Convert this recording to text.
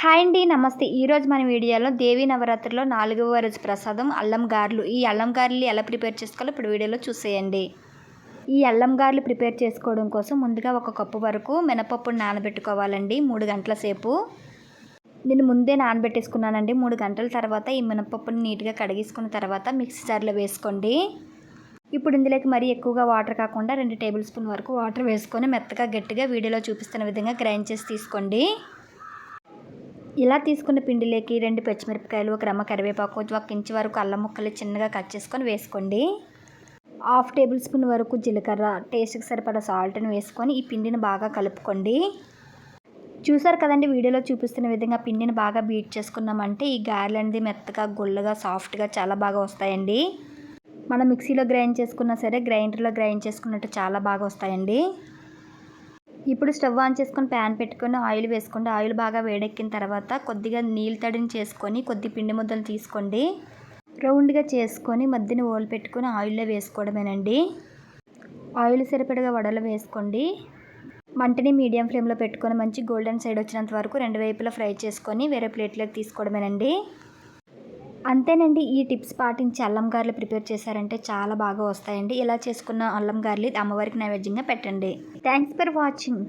Hi అండి నమస్తే. ఈరోజు మన వీడియోలో దేవి నవరాత్రిలో నాలుగవ రోజు ప్రసాదం అల్లం గారెలు. ఈ అల్లం గారెలు ఎలా ప్రిపేర్ చేసుకోవాలో ఇప్పుడు వీడియోలో చూసేయండి. ఈ అల్లం గారెలు ప్రిపేర్ చేసుకోవడం కోసం ముందుగా ఒక కప్పు వరకు మినపప్పును నానబెట్టుకోవాలండి మూడు గంటల సేపు. నేను ముందే నానబెట్టేసుకున్నానండి మూడు గంటల తర్వాత ఈ మినపప్పుని నీట్గా కడిగేసుకున్న తర్వాత మిక్సీ జార్లో వేసుకోండి. ఇప్పుడు ఇందులోకి మరీ ఎక్కువగా వాటర్ కాకుండా రెండు టేబుల్ స్పూన్ వరకు వాటర్ వేసుకొని మెత్తగా గట్టిగా వీడియోలో చూపిస్తున్న విధంగా గ్రైండ్ చేసి తీసుకోండి. ఇలా తీసుకున్న పిండిలోకి రెండు పచ్చిమిరపకాయలు ఒక రమ్మ కరివేపాకు ఒక ఇంచు వరకు అల్లం ముక్కలు చిన్నగా కట్ చేసుకొని వేసుకోండి. హాఫ్ టేబుల్ స్పూన్ వరకు జీలకర్ర టేస్ట్కి సరిపడా సాల్ట్ని వేసుకొని ఈ పిండిని బాగా కలుపుకోండి. చూసారు కదండి వీడియోలో చూపిస్తున్న విధంగా పిండిని బాగా బీట్ చేసుకున్నామంటే ఈ గారెలు అనేది మెత్తగా గుల్లగా సాఫ్ట్గా చాలా బాగా వస్తాయండి. మనం మిక్సీలో గ్రైండ్ చేసుకున్నా సరే గ్రైండర్లో గ్రైండ్ చేసుకున్నట్టు చాలా బాగా వస్తాయండి. ఇప్పుడు స్టవ్ ఆన్ చేసుకొని ప్యాన్ పెట్టుకొని ఆయిల్ వేసుకోండి. ఆయిల్ బాగా వేడెక్కిన తర్వాత కొద్దిగా నీళ్ళు తడిని చేసుకొని కొద్ది పిండి ముద్దలు తీసుకోండి. రౌండ్గా చేసుకొని మధ్యని ఓలు పెట్టుకొని ఆయిల్లో వేసుకోవడమేనండి. ఆయిల్ సరిపడగా వడలు వేసుకోండి. మంటని మీడియం ఫ్లేమ్లో పెట్టుకొని మంచి గోల్డెన్ సైడ్ వచ్చినంత వరకు రెండు వైపులా ఫ్రై చేసుకొని వేరే ప్లేట్లోకి తీసుకోవడమేనండి. అంతేనండి ఈ టిప్స్ పాటించి అల్లం గారెలు ప్రిపేర్ చేశారంటే చాలా బాగా వస్తాయండి. ఇలా చేసుకున్న అల్లం గారెలు అమ్మవారికి నైవేద్యంగా పెట్టండి. Thanks for watching